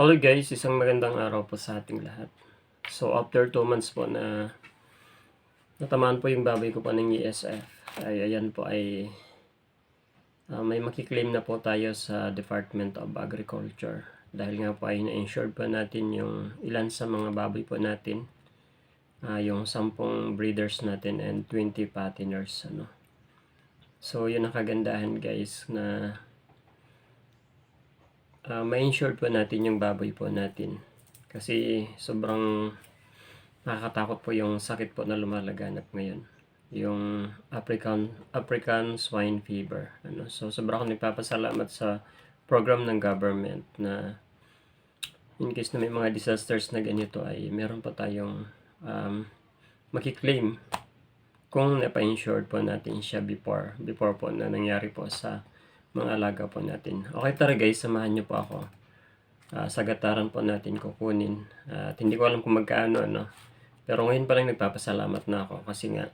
Hello guys, isang magandang araw po sa ating lahat. So after 2 months po na natamaan po yung baboy ko po ng ESF, ay ayan po ay ah, may makiklaim na po tayo sa Department of Agriculture. Dahil nga po ay na-insured po natin yung ilan sa mga baboy po natin. Ah, yung 10 breeders natin and 20 patiners. Ano. So yun ang kagandahan guys na uh, ma-insure po natin yung baboy po natin. Kasi sobrang nakakatakot po yung sakit po na lumalaganap ngayon. Yung African African swine fever. Ano, so sobrang nagpapasalamat sa program ng government na in case na may mga disasters na ganito ay meron pa tayong um, makiklaim kung napa-insured po natin siya before before po na nangyari po sa mga alaga po natin. Okay tara guys, samahan niyo po ako. Ah, sa gataran po natin kukunin. At hindi ko alam kung magkaano ano. Pero ngayon pa lang nagpapasalamat na ako kasi nga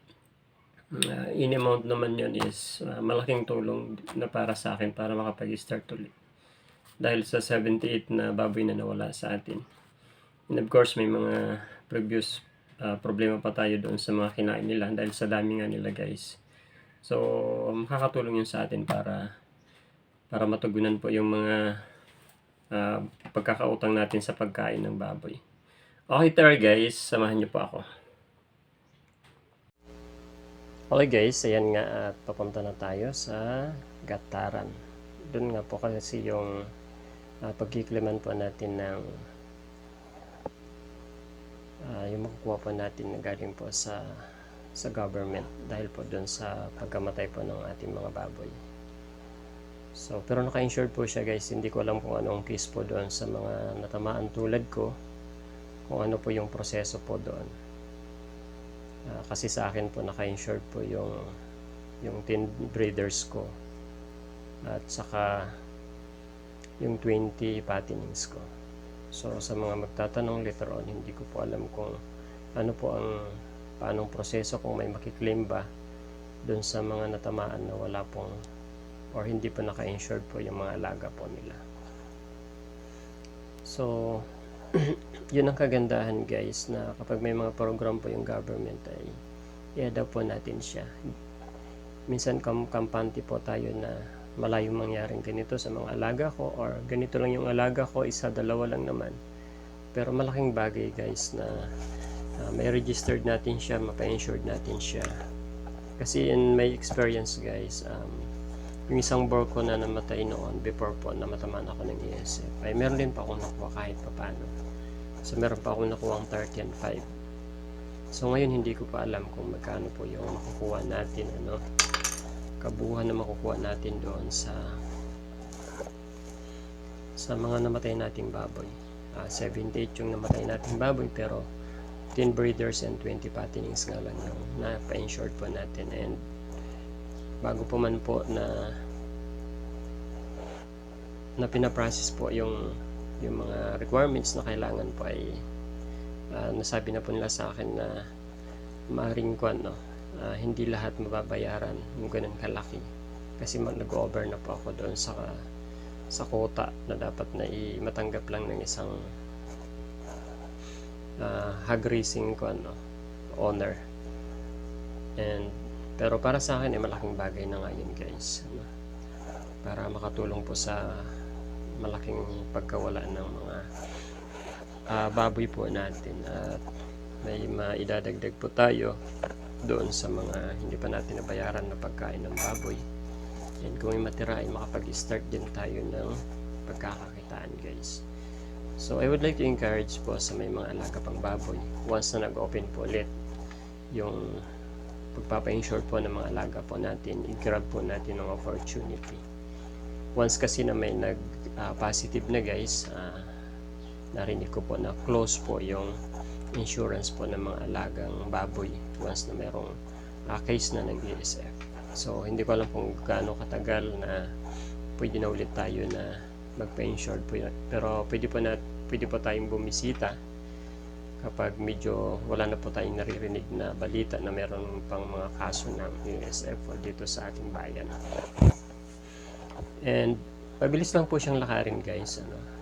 uh, in amount naman yun is ah, malaking tulong na para sa akin para makapag-start ulit. Dahil sa 78 na baboy na nawala sa atin. And of course, may mga previous ah, problema pa tayo doon sa mga kinain nila dahil sa dami nga nila guys. So, makakatulong yun sa atin para para matugunan po yung mga ah, pagkakautang natin sa pagkain ng baboy. Okay, tara guys, samahan niyo po ako. Okay guys, ayan nga at papunta na tayo sa Gataran. Doon nga po kasi yung uh, pagkikliman po natin ng ah, yung makukuha po natin na galing po sa sa government dahil po doon sa pagkamatay po ng ating mga baboy. So, pero naka-insured po siya guys. Hindi ko alam kung anong case po doon sa mga natamaan tulad ko. Kung ano po yung proseso po doon. Ah, kasi sa akin po naka-insured po yung yung 10 breeders ko. At saka yung 20 patinings ko. So sa mga magtatanong later on, hindi ko po alam kung ano po ang paanong proseso kung may makiklaim ba doon sa mga natamaan na wala pong or hindi pa naka-insured po yung mga alaga po nila. So, yun ang kagandahan guys na kapag may mga program po yung government ay i-adapt po natin siya. Minsan kam kampante po tayo na malayo mangyaring ganito sa mga alaga ko or ganito lang yung alaga ko, isa, dalawa lang naman. Pero malaking bagay guys na uh, may registered natin siya, mapa-insured natin siya. Kasi in my experience guys, um, yung isang bore ko na namatay noon before po na matamaan ako ng ESF ay meron din pa akong nakuha kahit pa paano so meron pa akong nakuha ang 30 and 5 so ngayon hindi ko pa alam kung magkano po yung makukuha natin ano. Kabuuan na makukuha natin doon sa sa mga namatay nating baboy. Uh, 78 yung namatay nating baboy pero 10 breeders and 20 patinings nga lang yung na-insured po natin. And bago po man po na na pinaprocess po yung yung mga requirements na kailangan po ay uh, nasabi na po nila sa akin na maaring kwan no uh, hindi lahat mababayaran yung ganun kalaki. Kasi nag-over na po ako doon sa sa quota na dapat na matanggap lang ng isang uh, hog racing kwan no owner. And pero para sa akin ay malaking bagay na nga yun guys. Para makatulong po sa malaking pagkawala ng mga uh, baboy po natin at may maidadagdag po tayo doon sa mga hindi pa natin nabayaran na pagkain ng baboy. And kung may matira ay makapag-start din tayo ng pagkakakitaan guys. So I would like to encourage po sa may mga alaga pang baboy once na nag-open po ulit yung pagpapa-insure po ng mga alaga po natin, i-grab po natin ng opportunity. Once kasi na may nag uh, positive na guys, uh, narinig ko po na close po yung insurance po ng mga alagang baboy once na merong uh, case na ng BSF. So, hindi ko alam kung gaano katagal na pwede na ulit tayo na magpa-insured po yun. Pero pwede po, na, pwede po tayong bumisita kapag medyo wala na po tayong naririnig na balita na meron pang mga kaso ng USF dito sa ating bayan. And pabilis lang po siyang lakarin guys. Ano?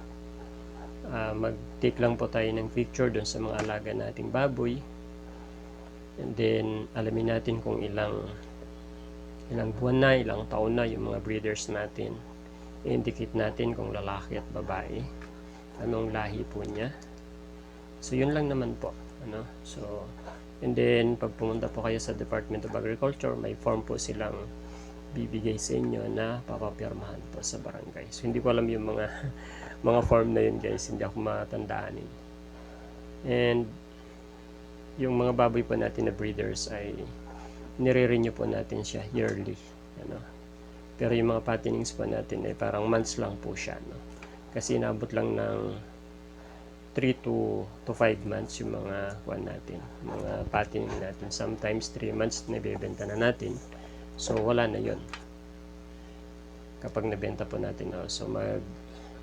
ah, mag-take lang po tayo ng picture doon sa mga alaga nating baboy. And then, alamin natin kung ilang ilang buwan na, ilang taon na yung mga breeders natin. I-indicate natin kung lalaki at babae. Anong lahi po niya. So, yun lang naman po. Ano? So, and then, pag pumunta po kayo sa Department of Agriculture, may form po silang bibigay sa inyo na papapirmahan po sa barangay. So, hindi ko alam yung mga mga form na yun guys. Hindi ako matandaan eh. And, yung mga baboy po natin na breeders ay nire-renew po natin siya yearly. Ano? Pero yung mga patinings po natin ay parang months lang po siya. No? Kasi inabot lang ng 3 to, to 5 months yung mga kuan natin, mga patining natin. Sometimes 3 months na bebenta na natin. So wala na yon kapag nabenta po natin. No? So mag,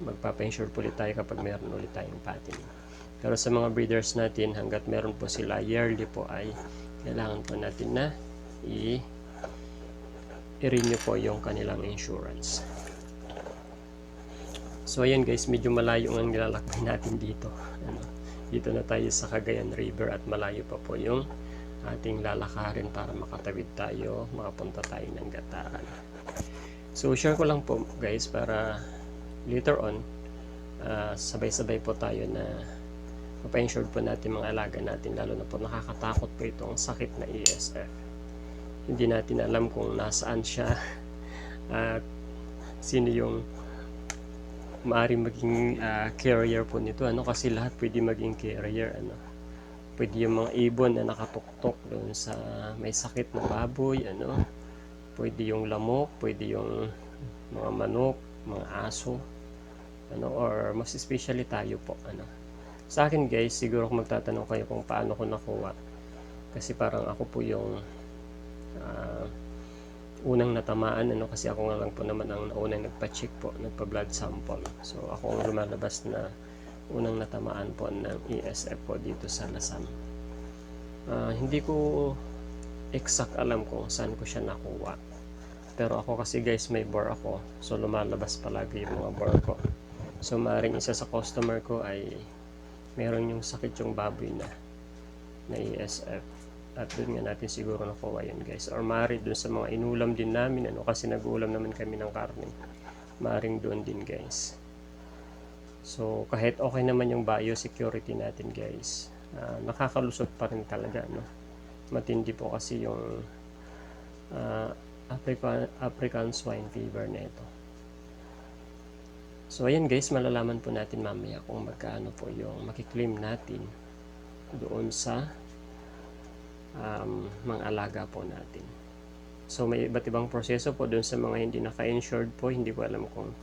magpapa-insure po ulit tayo kapag meron ulit tayong patining. Pero sa mga breeders natin, hanggat meron po sila yearly po ay kailangan po natin na i- i-renew po yung kanilang insurance. So ayan guys, medyo malayo ang nilalakbay natin dito. Ano, dito na tayo sa Cagayan River at malayo pa po yung ating lalakarin para makatawid tayo, makapunta tayo ng Gataran. So share ko lang po guys para later on ah, sabay-sabay po tayo na mapa-insured po natin mga alaga natin lalo na po nakakatakot po itong sakit na ESF hindi natin alam kung nasaan siya at sino yung maaaring maging ah, carrier po nito ano? Kasi lahat pwede maging carrier ano? Pwede yung mga ibon na nakatuktok doon sa may sakit na baboy ano? Pwede yung lamok pwede yung mga manok mga aso ano? Or mas especially tayo po ano? Sa akin guys siguro kung magtatanong kayo kung paano ko nakuha. Kasi parang ako po yung ah, unang natamaan ano kasi ako nga lang po naman ang unang nagpa-check po nagpa blood sample. So ako ang lumalabas na unang natamaan po ng ESF po dito sa Lasam Ah, hindi ko exact alam kung saan ko siya nakuha. Pero ako kasi guys may bore ako. So lumalabas palagi yung mga bore ko. So maaaring isa sa customer ko ay meron yung sakit yung baboy na na ESF at doon nga natin siguro nakuha yun guys. Or maaari doon sa mga inulam din namin ano kasi nag-uulam naman kami ng karne. Maaring doon din guys. So kahit okay naman yung biosecurity natin guys ah, nakakalusot pa rin talaga no matindi po kasi yung ah, African, African swine fever na ito. So ayan guys, malalaman po natin mamaya kung magkano po yung makiklaim natin doon sa um, mga alaga po natin. So may iba't ibang proseso po doon sa mga hindi naka-insured po, hindi ko alam kung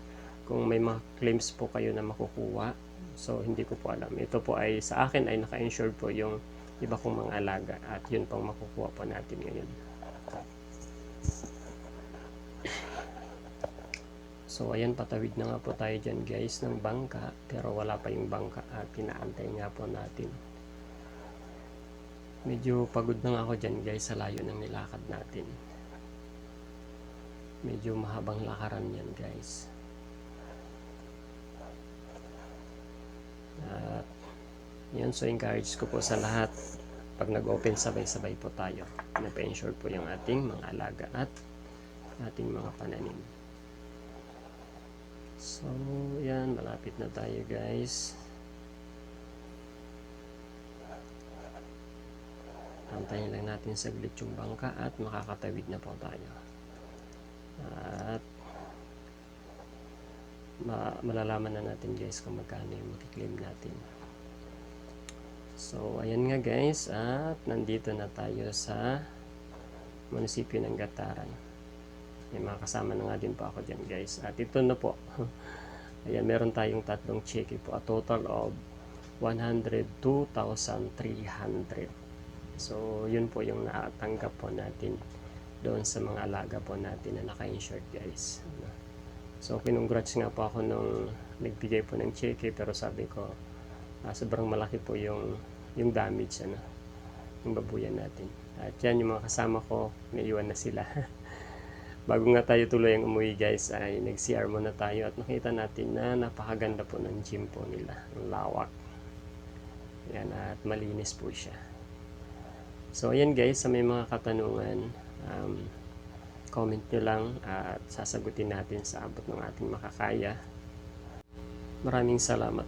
kung may mga claims po kayo na makukuha. So hindi ko po alam. Ito po ay sa akin ay naka-insured po yung iba kong mga alaga at yun pang makukuha po natin ngayon. So ayan patawid na nga po tayo dyan guys ng bangka pero wala pa yung bangka at pinaantay nga po natin. Medyo pagod na ako dyan guys sa layo ng nilakad natin. Medyo mahabang lakaran yan guys. At yun so encourage ko po sa lahat pag nag-open sabay-sabay po tayo. Napa-insure po yung ating mga alaga at ating mga pananim. So, yan, malapit na tayo guys. Antayin lang natin saglit yung bangka at makakatawid na po tayo. At ma malalaman na natin guys kung magkano yung makiklaim natin. So, ayan nga guys at nandito na tayo sa munisipyo ng Gataran. May mga kasama na nga din po ako dyan guys. At ito na po. Ayan, meron tayong tatlong cheque po. A total of 102,300. So, yun po yung natanggap po natin doon sa mga alaga po natin na naka-insured guys. So, kinongrats nga po ako nung nagbigay po ng cheque pero sabi ko ah, sobrang malaki po yung yung damage ano yung babuyan natin. At yan yung mga kasama ko, naiwan na sila. bago nga tayo tuloy ang umuwi guys ay nag-CR muna tayo at nakita natin na napakaganda po ng gym po nila. Ang lawak. Yan at malinis po siya. So ayan guys, sa may mga katanungan, um, comment nyo lang at sasagutin natin sa abot ng ating makakaya. Maraming salamat